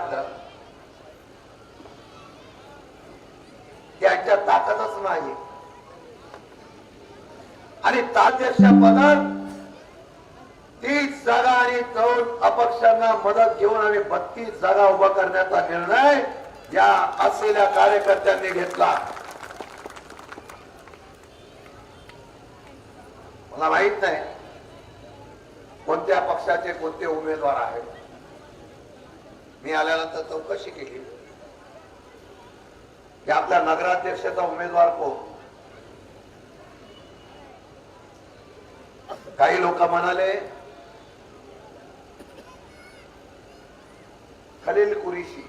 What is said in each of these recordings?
वाटलं. त्यांच्या ताकदच नाही आणि तात्याच्या पदात तीस जागा आणि दोन अपक्षांना मदत घेऊन आम्ही बत्तीस जागा उभा करण्याचा निर्णय या असलेल्या कार्यकर्त्यांनी घेतला. मला माहीत नाही कोणत्या पक्षाचे कोणते उमेदवार आहेत. मी आल्यानंतर चौकशी केली. की आपल्या नगराध्यक्षाचा उमेदवार कोण? काही लोक म्हणाले खलील कुरेशी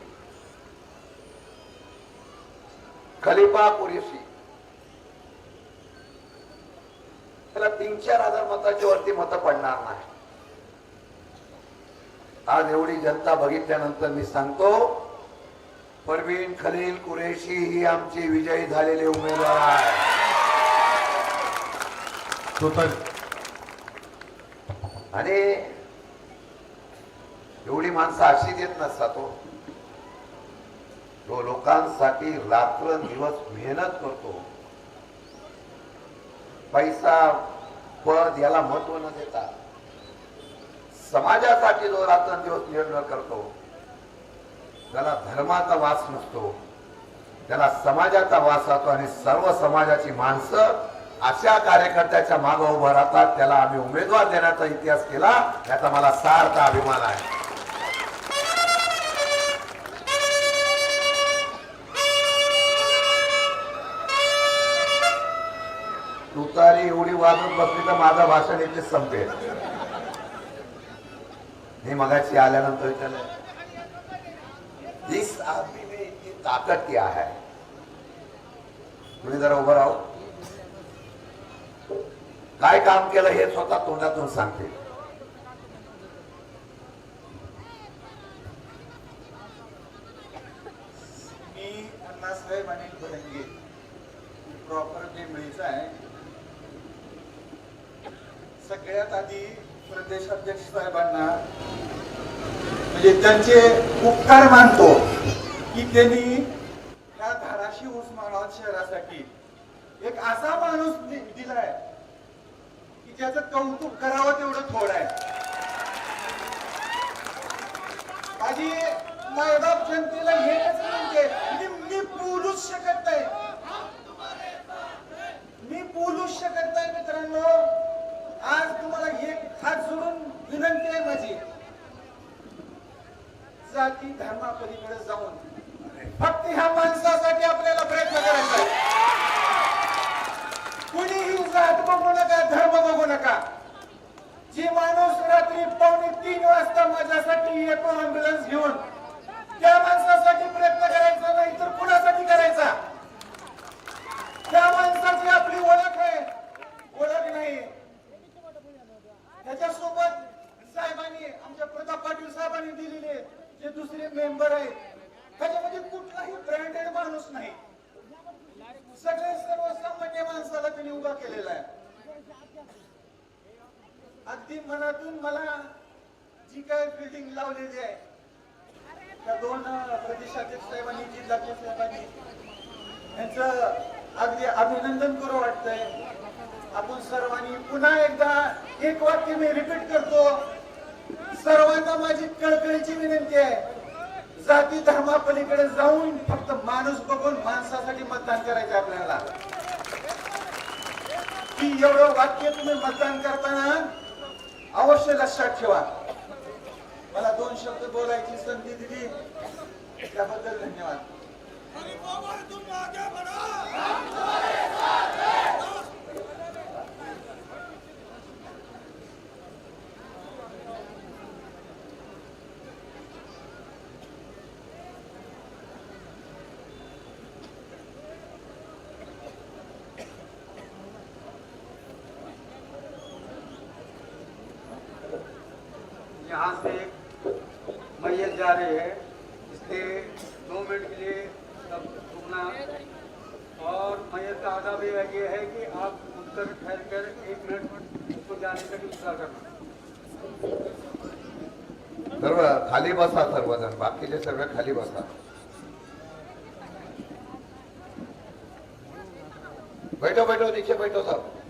खलिफा कुरेशी. त्याला तीन चार हजार मताची वरती मतं पडणार नाही आज एवढी जनता बघितल्यानंतर मी सांगतो परवीन खलील कुरेशी ही आमची विजयी झालेले उमेदवार आहे. आणि एवढी माणसं अशी देत नसतात हो. तो लोकांसाठी रात्र दिवस मेहनत करतो पैसा पद याला महत्त्व न देता समाजासाठी जो रात्रंदिवस निर्णय करतो त्याला धर्माचा वास नसतो. त्याला समाजाचा वास राहतो आणि सर्व समाजाची माणसं अशा कार्यकर्त्याच्या मागे उभं राहतात त्याला आम्ही उमेदवार देण्याचा इतिहास केला याचा मला सार्थ अभिमान आहे. तुतारी एवढी वाजून बसली तर माझं भाषण इथे संपेल. मी मगाशी आल्यानंतर विचारलं इस आदमी में इतनी ताकत क्या है? तुम्ही जरा उभं राहू. काय काम केलं हे स्वतः तोंडातून सांगते. मी अण्णासाहेब अनिल भडंगे प्रॉपर जे मिळायचं आहे सगळ्यात आधी प्रदेशाध्यक्ष साहेबांना म्हणजे त्यांचे उपकार मानतो की त्यांनी ह्या धाराशिव उस्मानाबाद शहरासाठी एक असा माणूस दिलाय की ज्याचं कौतुक करावं तेवढं थोड आहे. माझी मायबाप जनतेला हेच म्हणते मी बोलूच शकत नाही. मी बोलूच शकत नाही मित्रांनो. आज तुम्हाला एक हात जोडून विनंती आहे माझी. जाती धर्मापलीकडे जाऊन फक्त ह्या माणसासाठी आपल्याला प्रयत्न करायचा कुणीही जात बघू नका धर्म बघू नका. जी माणूस रात्री पावणे तीन वाजता माझ्यासाठी येतो अँब्युलन्स घेऊन त्या माणसासाठी प्रयत्न करायचा नाही तर कुणासाठी करायचा? त्या माणसाची आपली ओळख आहे ओळख नाही त्याच्यासोबत साहेबांनी आमच्या प्रताप पाटील साहेबांनी दिलेले जे दुसरे मेंबर आहेत त्याच्यामध्ये कुठलाही ब्रँडेड माणूस नाही. सगळे सर्वसामान्य माणसाला त्यांनी उभा केलेला आहे. अगदी मनातून मला जी काय बिल्डिंग लावलेली आहे त्या दोन प्रदेशाध्यक्ष साहेबांनी जिल्हाध्यक्ष साहेबांनी यांचं अगदी अभिनंदन करू वाटतंय. आपण सर्वांनी पुन्हा एकदा एक वाक्य मी रिपीट करतो. सर्वांना माझी कळकळीची विनंती आहे. जाती धर्मापलीकडे जाऊन फक्त माणूस बघून माणसासाठी मतदान करायचं आपल्याला. की एवढं वाक्य तुम्ही मतदान करताना अवश्य लक्षात ठेवा. मला दोन शब्द बोलायची संधी दिली. त्याबद्दल धन्यवाद. रहे हैं इसलिए दो मिनट के लिए सब रुकना और मैयत का आदाब ये ये है कि आप उठकर ठहर कर एक मिनट उसको जाने का इंतज़ार करना। सर्व खाली बसा सर्वजण बाकीचे सगळे खाली बसा। बैठो बैठो, नीचे बैठो सब।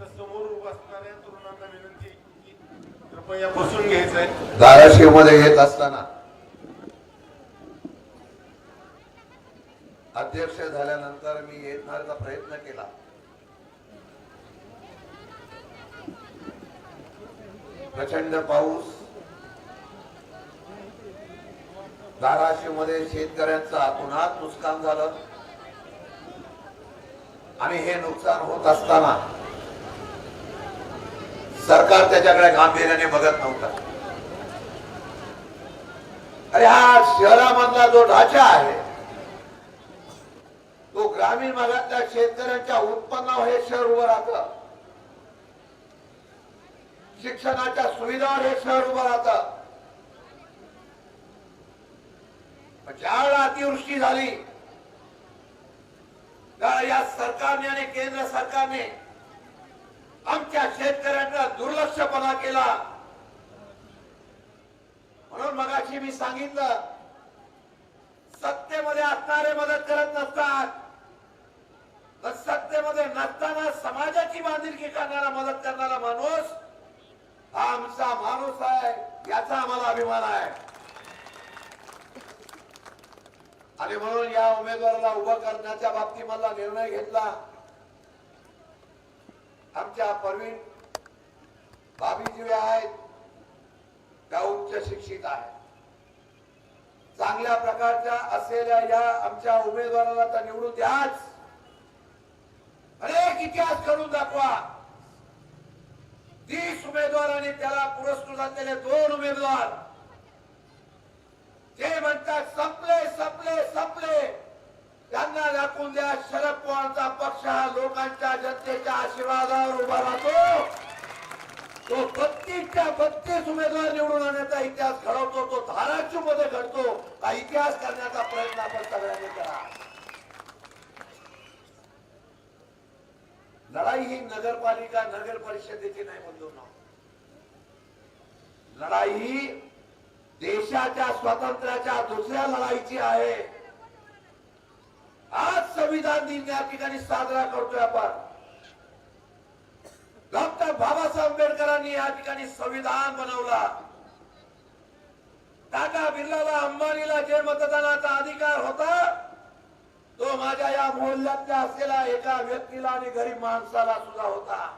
तरुणांना विनंती की कृपया बसून घ्यायचंय. धाराशिवमध्ये येत असताना अध्यक्ष झाल्यानंतर मी येणारचा प्रयत्न केला. प्रचंड पाऊस. धाराशिवमध्ये शेतकऱ्यांचं पुन्हा नुकसान झालं. आणि हे नुकसान होत असताना सरकार त्याच्याकडे गांभीर्याने बघत नव्हता. अरे हा शहरामधला जो ढाचा आहे तो ग्रामीण भागातल्या शेतकऱ्यांच्या उत्पन्नावर हे शहर उभं राहतं. शिक्षणाच्या सुविधावर हे शहर उभं राहतं. ज्यावेळेला अतिवृष्टी झाली त्यावेळेला या सरकारने आणि केंद्र सरकारने आमच्या शेतकऱ्यांचा दुर्लक्षपणा केला. म्हणून मगाशी मी सांगितलं सत्तेमध्ये असणारे मदत करत नसतात. तर सत्तेमध्ये नसताना समाजाची बांधिलकी करणारा मदत करणारा माणूस हा आमचा माणूस आहे याचा आम्हाला अभिमान आहे. आणि म्हणून या उमेदवाराला उभं करण्याच्या बाबतीमधला निर्णय घेतला. आमच्या परवीन भाभी आहेत. त्या उच्च शिक्षित आहेत. चांगल्या प्रकारच्या असलेल्या या आमच्या उमेदवाराला तर निवडून द्याच अनेक इतिहास करून दाखवा. तीस उमेदवार आणि त्याला पुरस्कृत असलेले दोन उमेदवार. ते म्हणतात संपले संपले संपले. त्यांना द्या. शरद पवारचा पक्ष हा लोकांच्या जनतेच्या आशीर्वादावर उभा राहतो. तो बत्तीसच्या बत्तीस उमेदवार निवडून आणण्याचा इतिहास घडवतो. तो धाराशिवमध्ये घडतो. हा इतिहास करण्याचा प्रयत्न आपण सगळ्यांनी करा. लढाई ही नगरपालिका नगर परिषदेची नाही म्हणतो ना. लढाई ही देशाच्या स्वातंत्र्याच्या दुसऱ्या लढाईची आहे. आज संविधान दिन या ठिकाणी साजरा करतोय आपण. डॉक्टर बाबासाहेब आंबेडकरांनी या ठिकाणी संविधान बनवला. टाटा बिर्लाला अंबानीला जे मतदानाचा अधिकार होता तो माझ्या या मोहल्ल्यातल्या असलेल्या एका व्यक्तीला आणि गरीब माणसाला सुद्धा होता.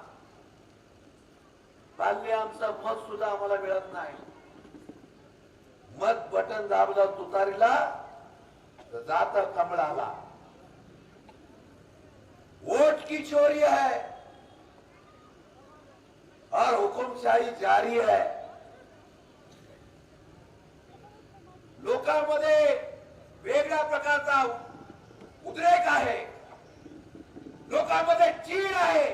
हल्ली आमचं मत सुद्धा आम्हाला मिळत नाही. मत बटन दाबलं तुतारीला तर जात कमळाला. की चोरी है। और हुकुमशाही जारी है। लोकांमध्ये वेगळ्या प्रकारचा उद्रेक आहे। लोकांमध्ये चीड आहे।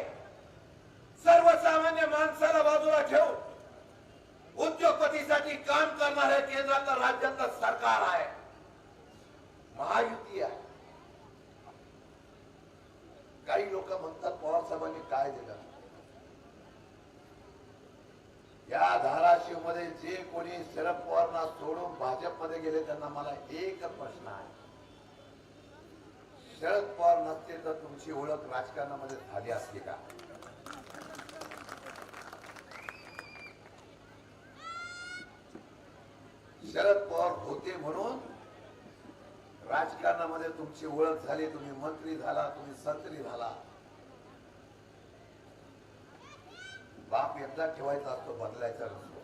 सर्वसामान्य माणसाला बाजूला ठेवून उद्योगपतीसाठी काम करणारे केंद्रातलं राज्यातलं सरकार आहे। महायुती आहे। काही लोक म्हणतात पवार साहेबांनी काय दिलं? या धाराशिवमध्ये जे कोणी शरद पवारना सोडून भाजपमध्ये गेले त्यांना मला एक प्रश्न आहे. शरद पवार नसते तर तुमची ओळख राजकारणामध्ये झाली असते का? शरद पवार होते म्हणून राजकारणामध्ये तुमची ओळख झाली तुम्ही मंत्री झाला तुम्ही संत्री झाला. बाप एकदा ठेवायचा असतो बदलायचा नसतो.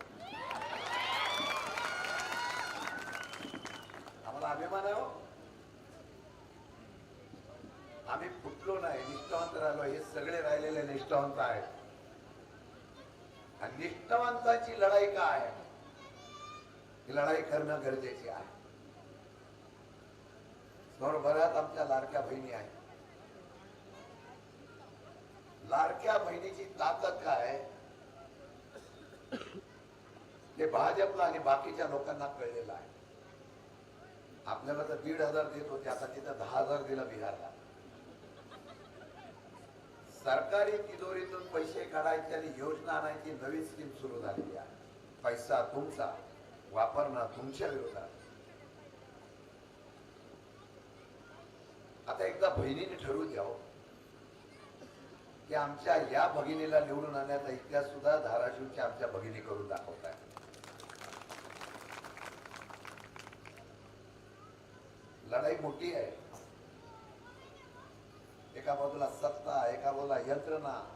आम्हाला अभिमान आहे हो. आम्ही फुटलो नाही निष्ठावंत राहिलो हे सगळे राहिलेले निष्ठावंत आहेत. आणि निष्ठावंताची लढाई काय? आहे ही लढाई करणं गरजेची आहे. बऱ्याच आमच्या लाडक्या बहिणी आहेत. लाडक्या बहिणीची ताकद काय आहे? ते भाजपला आणि बाकीच्या लोकांना कळलेलं आहे. आपल्याला तर दीड हजार देत होते आता तिथं दहा हजार दिलं बिहारला. सरकारी तिजोरीतून पैसे काढायचे आणि योजना आणायची नवी स्कीम सुरू झालेली आहे. पैसा तुमचा वापरणं तुमच्या विरोधात. आता एकदा बहिणीने ठरवून द्यावं की आमच्या या भगिनीला निवडून आणण्याचा इतिहास सुद्धा धाराशिवच्या आमच्या भगिनी करून दाखवत आहे लढाई मोठी आहे. एका बाजूला सत्ता एका बाजूला यंत्रणा.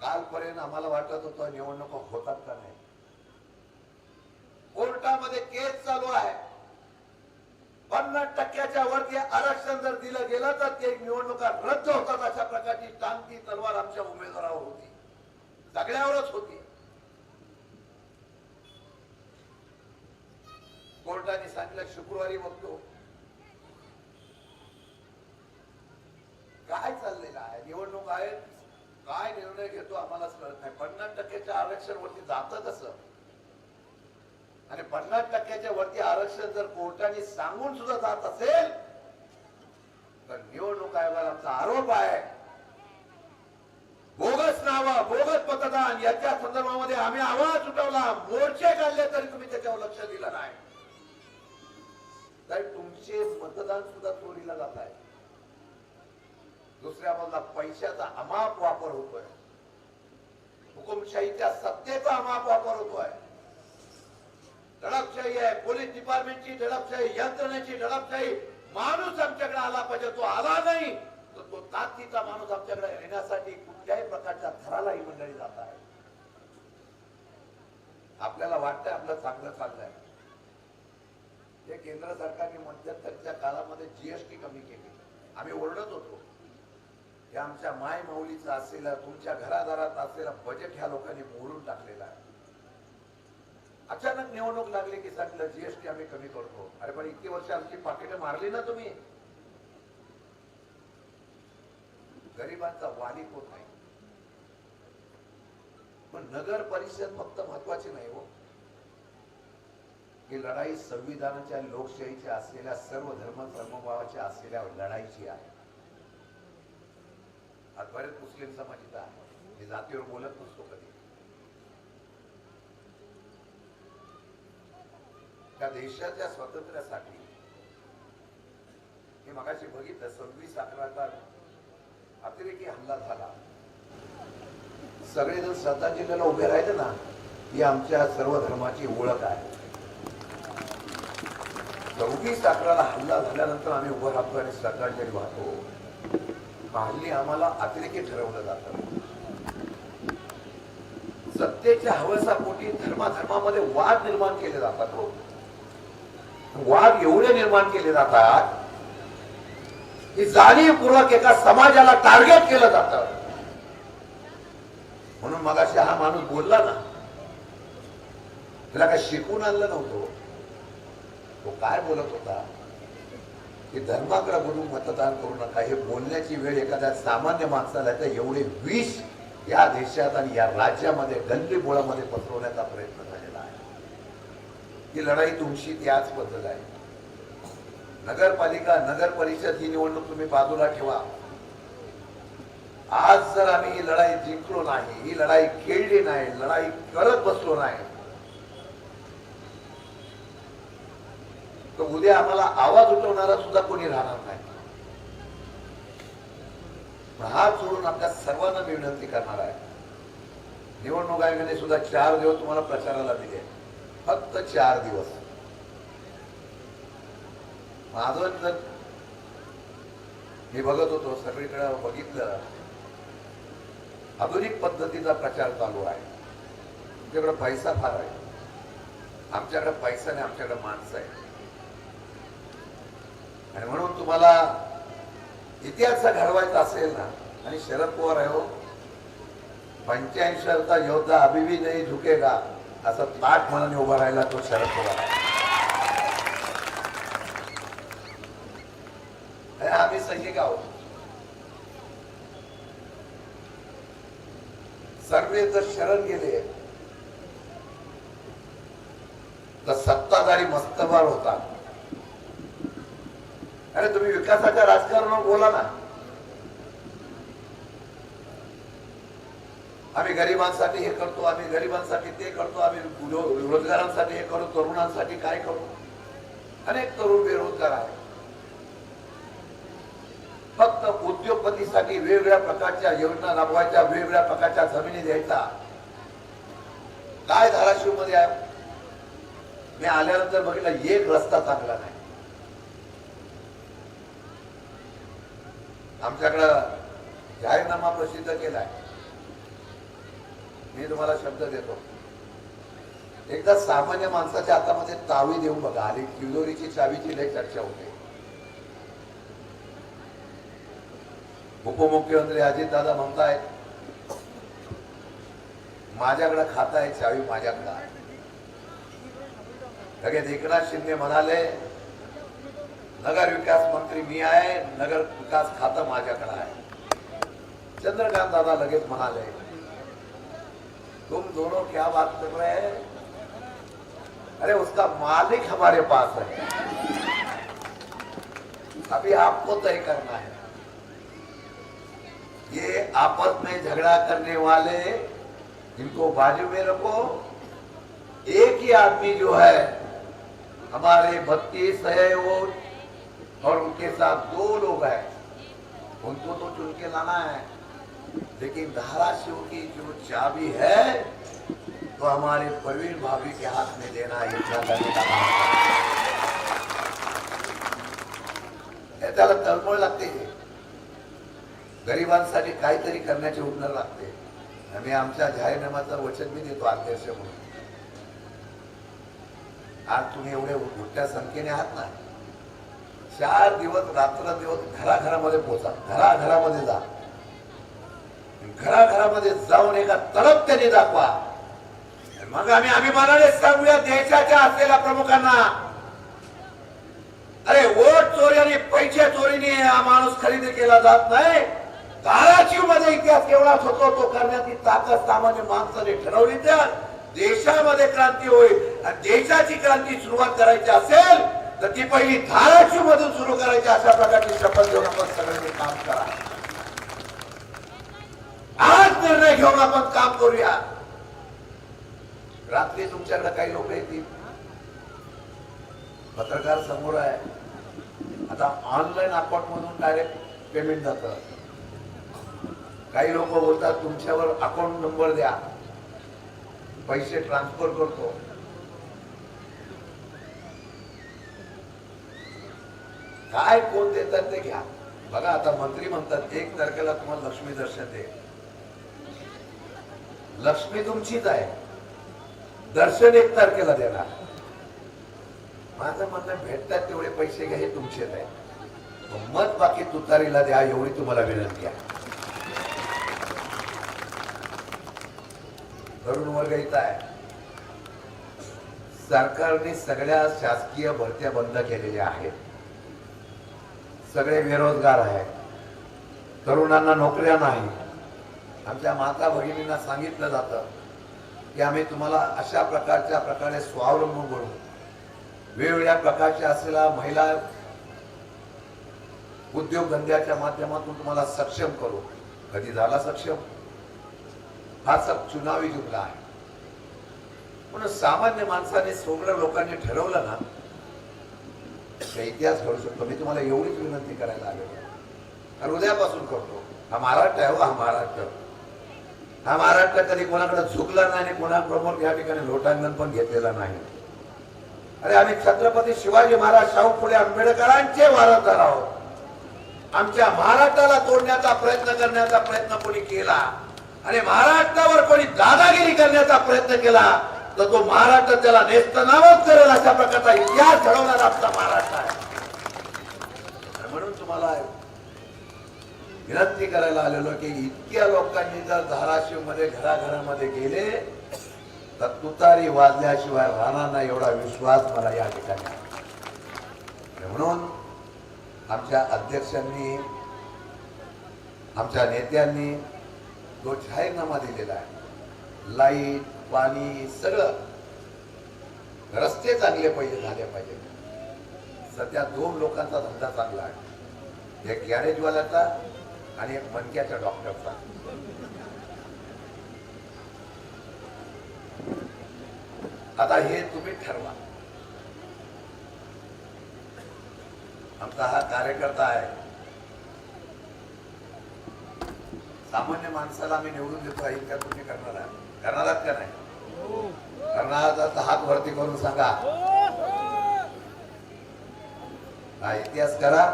कालपर्यंत आम्हाला वाटत होतं निवडणुका होतात का नाही. कोर्टामध्ये केस चालू आहे. पन्नास टक्क्याच्या वरती आरक्षण जर दिलं गेलं तर ते निवडणुका रद्द होतात अशा प्रकारची टांगती तलवार आमच्या उमेदवारावर होती. सगळ्यावरच होती. कोर्टाने सांगितलं शुक्रवारी बघतो. काय चाललेलं आहे निवडणूक आहे. काय निर्णय घेतो आम्हालाच कळत नाही. पन्नास टक्क्याच्या आरक्षण वरती जात कसं? आणि पन्नास टक्क्याच्या वरती आरक्षण जर कोर्टाने सांगून सुद्धा जात असेल तर निवडणूक आयोगाला आमचा आरोप आहे. बोगस नावा बोगस मतदान याच्या संदर्भामध्ये आम्ही आवाज उठवला मोर्चे काढले तरी तुम्ही त्याच्यावर लक्ष दिलं नाही. तर तुमचे मतदान सुद्धा चोरीला जात आहे. दुसऱ्या बाजूला पैशाचा अमाप वापर होतोय. हुकुमशाहीच्या सत्तेचा अमाप वापर होतोय. दडपशाही आहे पोलीस डिपार्टमेंटची दडपशाही यंत्रणेची दडपशाही माणूस आमच्याकडे आला पाहिजे तो आला नाही. तर तो ताकदीचा माणूस आमच्याकडे येण्यासाठी कुठल्याही प्रकारच्या थराला ही मंडळी जात आहे. आपल्याला वाटतंय आपलं चांगलं चाललंय. हे केंद्र सरकारने मध्यंतरच्या काळामध्ये जीएसटी कमी केली. आम्ही ओरडत होतो. हे आमच्या माय माऊलीचं असलेलं तुमच्या घरादारात असलेलं बजेट ह्या लोकांनी मोडून टाकलेलं आहे. अचानक निवडणूक लागली की सांगितलं जीएसटी आम्ही कमी करतो. अरे पण इतकी वर्ष आमची पाकिटं मारली ना तुम्ही. गरिबांचा वाली होत नाही पण नगर परिषद फक्त महत्वाची नाही हो. ही लढाई संविधानाच्या लोकशाहीच्या असलेल्या सर्व धर्म धर्मभावाच्या असलेल्या लढाईची आहे. आज बरेच मुस्लिम समाज इथं आहे. मी जातीवर बोलत नसतो कधी. त्या देशाच्या स्वातंत्र्यासाठी. हे मगाशी बघितलं सव्वीस अकराचा अतिरेकी हल्ला झाला. सगळेजण श्रद्धांजलीला उभे राहिले ना ही आमच्या सर्व धर्माची ओळख आहे. सव्वीस अकराला हल्ला झाल्यानंतर आम्ही उभं राहतो आणि श्रद्धांजली वाहतो. हल्ली आम्हाला अतिरेकी ठरवलं जात. सत्तेच्या हवसापोटी धर्माधर्मामध्ये वाद निर्माण केले जातात हो. वाद एवढे निर्माण केले जातात की जाणीवपूर्वक एका समाजाला टार्गेट केलं जातं. म्हणून मगाशी हा माणूस बोलला ना त्याला काय शिकून आणलं नव्हतं. तो काय बोलत होता? की धर्माकडे बोलून मतदान करू नका. हे बोलण्याची वेळ एखाद्या सामान्य माणसाला तर एवढे विष या देशात आणि या राज्यामध्ये गल्ली बोळामध्ये पसरवण्याचा प्रयत्न ही लढाई तुमची त्याच बद्दल आहे. नगरपालिका नगर परिषद ही निवडणूक तुम्ही बाजूला ठेवा. आज जर आम्ही ही लढाई जिंकलो नाही ही लढाई खेळली नाही लढाई करत बसलो नाही तर उद्या आम्हाला आवाज उठवणारा सुद्धा कोणी राहणार नाही. पण हात सोडून आपल्या सर्वांना मी विनंती करणार आहे. निवडणूक आयोगाने सुद्धा चार दिवस तुम्हाला प्रचाराला दिले. फक्त चार दिवस. माझं जर मी बघत होतो सगळीकडे बघितलं आधुनिक पद्धतीचा प्रचार चालू आहे. तुमच्याकडे पैसा फार आहे. आमच्याकडे पैसा नाही आमच्याकडे माणसं आहे आणि म्हणून तुम्हाला इतिहास घडवायचा असेल ना आणि शरद पवार आहे हो. पंच्याऐंशी योद्धा अभिवी नाही झुकेगा. असं ताट मनाने उभा राहिला तो शरद पवार. आम्ही सैनिक आहोत सर्वे जर शरण गेले तर सत्ताधारी मस्तभार होता अरे तुम्ही विकासाच्या राजकारणावर बोला ना. आम्ही गरिबांसाठी हे करतो आम्ही गरिबांसाठी ते करतो आम्ही रोजगारांसाठी हे करतो तरुणांसाठी काय करू? अनेक तरुण बेरोजगार आहेत. फक्त उद्योगपतीसाठी वेगवेगळ्या प्रकारच्या योजना राबवायच्या वेगवेगळ्या प्रकारच्या जमिनी द्यायचा काय धाराशिवमध्ये आहे? मी आल्यानंतर बघितलं एक रस्ता चांगला नाही. आमच्याकडं जाहीरनामा प्रसिद्ध केलाय. मी तुम्हाला शब्द देतो. एकदा सामान्य माणसाच्या हातामध्ये चावी देऊन बघा आणि तिजोरीची चावीची लय चर्चा होते. उपमुख्यमंत्री अजितदादा म्हणताय माझ्याकडे खाता आहे चावी माझ्याकडे. लगेच एकनाथ शिंदे म्हणाले नगर विकास मंत्री मी आहे नगर विकास खातं माझ्याकडे आहे. चंद्रकांत दादा लगेच म्हणाले तुम दोनों क्या बात कर रहे हैं? अरे, उसका मालिक हमारे पास है। अभी आपको तय करना है। ये आपस में झगड़ा करने वाले, इनको बाजू में रखो। एक ही आदमी जो है, हमारे बत्तीस है वो, और उनके साथ दो लोग हैं। उनको तो चुन के लाना है। लेकिन धाराशिव की जो चाबी है तो हमारे प्रवीण भाभी के हाथ में देना इतना करने का है. त्याला तळमळ लागते गरिबांसाठी काहीतरी करण्याची हुनर लागते आम्ही आमच्या जाहीरनाम्याचं वचन मी देतो अध्यक्ष म्हणून आज तुम्ही एवढे मोठ्या संख्येने आहात ना चार दिवस रात्र दिवस घराघरामध्ये पोचा घराघरामध्ये जा। घराघरामध्ये जाऊन एका तडप त्यांनी दाखवा. मग आम्ही अभिमानाने सांगूया देशाच्या असलेल्या प्रमुखांना. अरे वोट चोरी आणि पैसे चोरीने हा माणूस खरेदी केला जात नाही. धाराशिवमध्ये इतिहास केवढाच होतो तो करण्याची ताकद सामान्य माणसाने ठरवली तर देशामध्ये क्रांती होईल. आणि देशाची क्रांती सुरुवात करायची असेल तर ती पहिली धाराशिव मधून सुरू करायची अशा प्रकारची शपथ घेऊन आपण सगळ्यांनी काम करा. आज निर्णय घेऊन आपण काम करूया. रात्री तुमच्याकडे काही लोक येतील. पत्रकार समोर आहे. आता ऑनलाईन अकाउंट मधून डायरेक्ट पेमेंट जात. काही लोक बोलतात तुमच्यावर अकाउंट नंबर द्या. पैसे ट्रान्सफर करतो. काय कोण देतात ते घ्या. बघा आता मंत्री म्हणतात एक तारखेला तुम्हाला लक्ष्मी दर्शन दे लक्ष्मी तुमचीच आहे. दर्शन एक तारखेला देणार. माझं म्हणणं भेटतात तेवढे पैसे घ्या हे तुमचेच आहे. मत बाकी तुतारीला द्या एवढी तुम्हाला विनंती आहे. तरुण वर्ग इथं आहे. सरकारने सगळ्या शासकीय भरत्या बंद केलेल्या आहेत. सगळे बेरोजगार आहेत. तरुणांना नोकऱ्या नाही. आमच्या माता भगिनींना सांगितलं जातं की आम्ही तुम्हाला अशा प्रकारच्या प्रकारे स्वावलंबून करू वेगवेगळ्या प्रकारच्या असलेल्या महिला उद्योगधंद्याच्या माध्यमातून तुम्हाला सक्षम करू. कधी झाला सक्षम? हा सब चुनावी जुमला आहे. म्हणून सामान्य माणसाने सगळ्या लोकांनी ठरवलं ना इतिहास घडू शकतो. मी तुम्हाला एवढीच विनंती करायला आलेलो आहे. उद्यापासून करतो. हा महाराष्ट्र आहे हो, हा महाराष्ट्र. हा महाराष्ट्र कधी कोणाकडे झुकला नाही आणि कोणाप्रमोर या ठिकाणी लोटांगण पण घेतलेला नाही. अरे आम्ही छत्रपती शिवाजी महाराज शाहू फुले आंबेडकरांचे वारसदार आहोत. आमच्या महाराष्ट्राला तोडण्याचा प्रयत्न करण्याचा प्रयत्न कोणी केला आणि महाराष्ट्रावर कोणी दादागिरी करण्याचा प्रयत्न केला तर तो महाराष्ट्र त्याला नेस्तनावच करेल अशा प्रकारचा इतिहास घडवणारा आमचा महाराष्ट्र आहे. म्हणून तुम्हाला विनंती करायला आलेलो की इतक्या लोकांनी जर धाराशिवमध्ये घराघरामध्ये गेले तर तुतारी वाजल्याशिवाय राहणार नाही एवढा विश्वास मला या ठिकाणी म्हणून आमच्या अध्यक्षांनी आमच्या नेत्यांनी जो जाहीरनामा दिलेला आहे लाइट पाणी सगळं रस्ते चांगले पाहिजे झाले पाहिजे. सध्या दोन लोकांचा धंदा चांगला आहे. एक गॅरेजवाल्याचा आणि एक मनक्याचा डॉक्टरचा आता हे तुम्ही ठरवा आमचा हा कार्यकर्ता आहे सामान्य माणसाला आम्ही निवडून देतो आहे का तुम्ही करणार आहे करणार आहात का नाही करणार आहात हात वरती करून सांगा हा इतिहास करा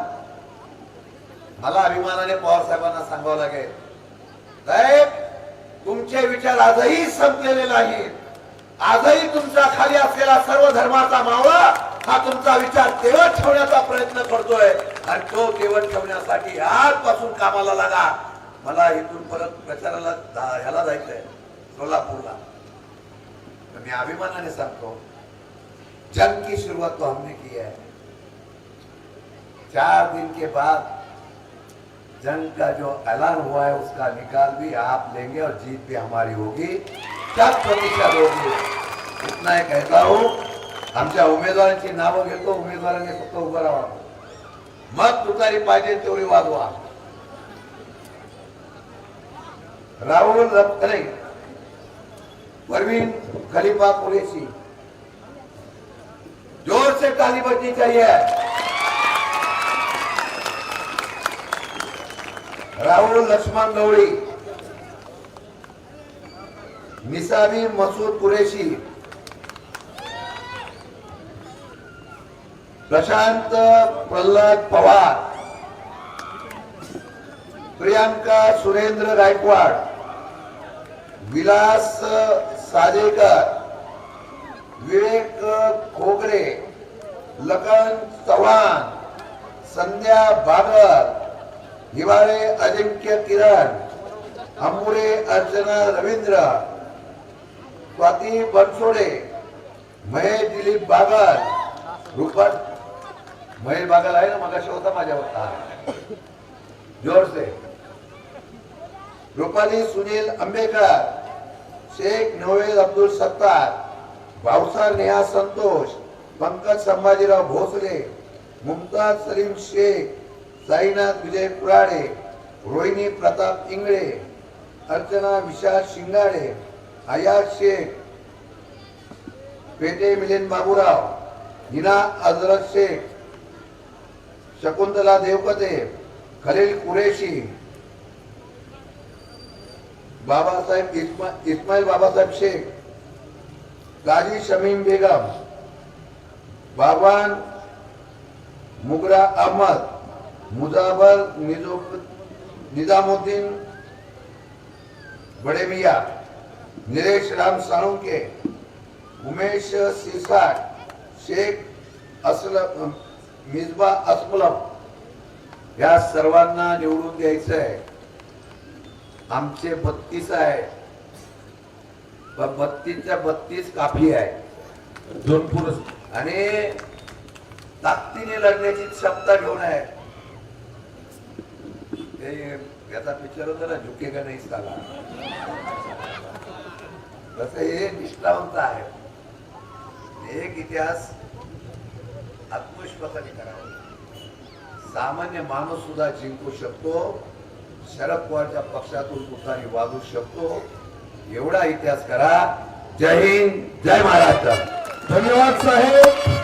मला अभिमानाने पवार साहेबांना सांगावं लागेल. साहेब तुमचे विचार आजही संपलेले नाहीत. आजही तुमच्या खाली असलेला सर्व धर्माचा मावळा हा तुमचा विचार तेवत ठेवण्याचा प्रयत्न करतोय. आणि तो तेवत ठेवण्यासाठी आजपासून कामाला लागा. मला इथून परत प्रचाराला ह्याला जायचंय सोलापूरला. मी अभिमानाने सांगतो जंग की सुरुवात तो हमने की है. चार दिन के बाद जंग का जो ऐलान हुआ है, उसका निकाल भी आप लेंगे और जीत भी हमारी होगी। शत प्रतिशत होगी। इतना ही कहता हूँ। आमच्या उमेदवारांची नावं घेतो उमेदवारांनी फक्त उभं राहा मग तुतारी पाहिजे तेवढी वाजवा राहुल रत्रे परवीन खलीफा कुरेशी। ज़ोर से ताली बजनी चाहिए। राहुल लक्ष्मण गवळी निसाबी मसूद कुरेशी प्रशांत प्रल्हाद पवार प्रियांका सुरेंद्र गायकवाड विलास साजेकर विवेक खोगरे लखन चव्हाण संध्या बागर हिवाळे अजिंक्य किरण अंबुरे अर्चना रवींद्र स्वाती बनसोडे महेश दिलीप बागल रुपट महेश बागल आहे ना मगाशी होता माझ्या होता जोर से रुपाली सुनील आंबेकर शेख नोवेल अब्दुल सत्तार भावसा नेहा संतोष पंकज संभाजीराव भोसले मुमताज सलीम शेख साईनाथ विजय पुराडे रोहिणी प्रताप इंगळे अर्चना विशाल शिंगाडे आयात शेख पेटे मिलिंद बाबूराव हिना अजरत शेख शकुंतला देवकते खलील कुरेशी बाबासाहेब इस्मा इस्माईल बाबासाहेब शेख गाजी शमीम बेगम बाबान मुगरा अहमद मुजाबर निजो निजामुद्दीन बडे मिया निलेश राम साळुंके उमेश सिरसाट शेख असलम मिजबा असलम या सर्वांना निवडून द्यायचं आहे. आमचे बत्तीस आहे. बत्तीसच्या बत्तीस काफी आहे. दोन पुरस आणि ताकदीने लढण्याची क्षमता घेऊन आहे. ते याचा पिक्चर होता ना झुकेगा नाही साला तसं हे निष्ठावंत आहे. एक इतिहास आत्मविश्वासाने करावा. सामान्य माणूस सुद्धा जिंकू शकतो शरद पवारच्या पक्षातून कुठलाही वाजू शकतो. एवढा इतिहास करा. जय हिंद जय महाराष्ट्र. धन्यवाद साहेब.